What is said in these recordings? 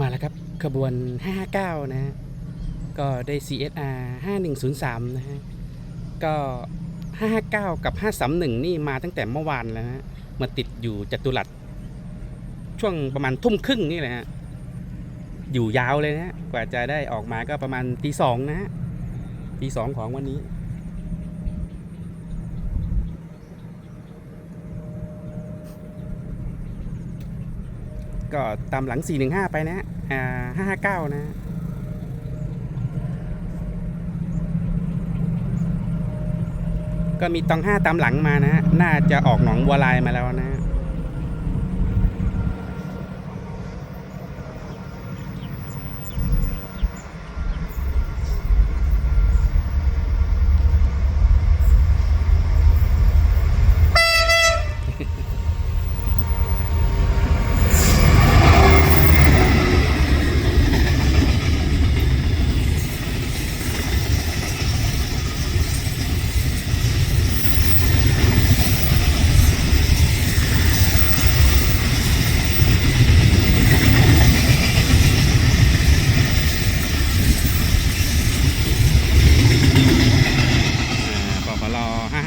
มาแล้วครับขบวน 559 นะฮะ ก็ได้ CSR 5103 นะฮะ ก็ 559 กับ 531 นี่มาตั้งแต่เมื่อวานแล้วนะฮะ มาติดอยู่จัตุรัส ช่วงประมาณทุ่มครึ่งนี่แหละฮะ อยู่ยาวเลยนะฮะ กว่าจะได้ออกมาก็ประมาณตีสองนะฮะตีสองของวันนี้ ก็ตามหลัง 415 ไปนะฮะอ่า559 นะ ก็มีตอง 5 ตามหลังมานะฮะน่าจะออกหนองบัวลายมาแล้วนะ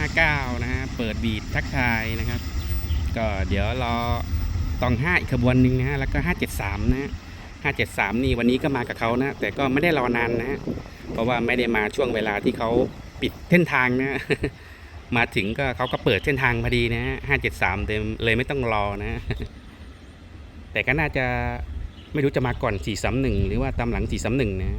59 นะฮะ เปิดบีดทักทายนะครับ ก็เดี๋ยวรอตองห้าอีกขบวนหนึ่งนะฮะ แล้วก็ 573 นะฮะ 573 นี่วันนี้ก็มากับเขานะ แต่ก็ไม่ได้รอนานนะฮะ เพราะว่าไม่ได้มาช่วงเวลาที่เขาปิดเส้นทางนะ มาถึงก็เขาก็เปิดเส้นทางพอดีนะฮะ 573 เต็มเลยไม่ต้องรอนะ แต่ก็น่าจะไม่รู้จะมาก่อน 431 หรือว่าตามหลัง 431 นะ